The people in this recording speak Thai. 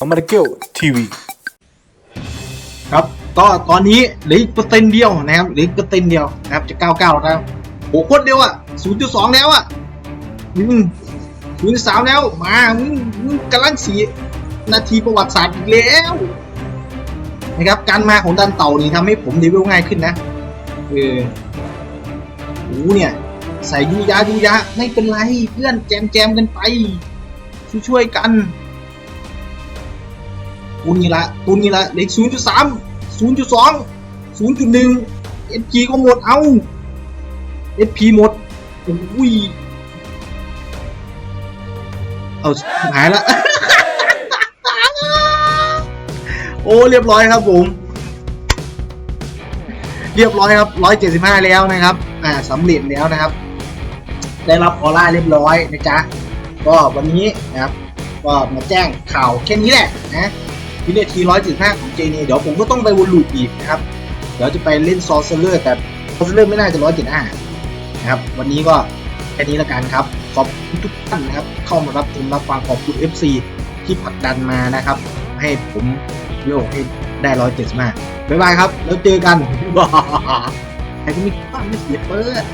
อมาเกลทีวีครับก็ตอนนี้เหลืออีกเปอร์เซ็นต์เดียวนะครับเหลืออีกเปอร์เซ็นต์เดียวนะครับจะ99แล้วโอ้โหโคตรเดียวอะ0.2แล้วอะอืม0.3แล้วมามึงมึงกำลังสีนาทีประวัติศาสตร์อีกแล้วนะครับการมาของดันเต่านี่ทำให้ผมเลเวลง่ายขึ้นนะเออโอ้เนี่ย ใส่ยูยายูยาไม่เป็นไรเพื่อนแจมแจมกันไป ช่วยกัน ตูนี่ละตูนี่ละเลขศูนย์จุดสามศูนย์จุดสองศูนย์จุดหนึ่งเอสจีก็หมดเอาเอสพีหมดอุ้ยเอาหายละโอ้เรียบร้อยครับผม เรียบร้อยครับร้อยเจ็ดสิบห้าแล้วนะครับ อ่าสำเร็จแล้วนะครับ ได้รับออร่าเรียบร้อยนะจ๊ะก็วันนี้นะครับ ก็มาแจ้งข่าวแค่นี้แหละนะ วินาที175ของเจเนเดี๋ยวผมก็ต้องไปวนลูปอีกนะครับ เดี๋ยวจะไปเล่นซอสเซอร์แต่ซอสเซอร์ไม่น่าจะ175นะครับ วันนี้ก็แค่นี้ละกันครับ ขอบคุณทุกท่านนะครับ เข้ามารับชมรับฟังขอบคุณ FC ที่ผลักดันมานะครับ ให้ผมโยกให้ได้175บ๊ายบายครับ แล้วเจอกันใครก็มีบ้างไม่เสียเปิด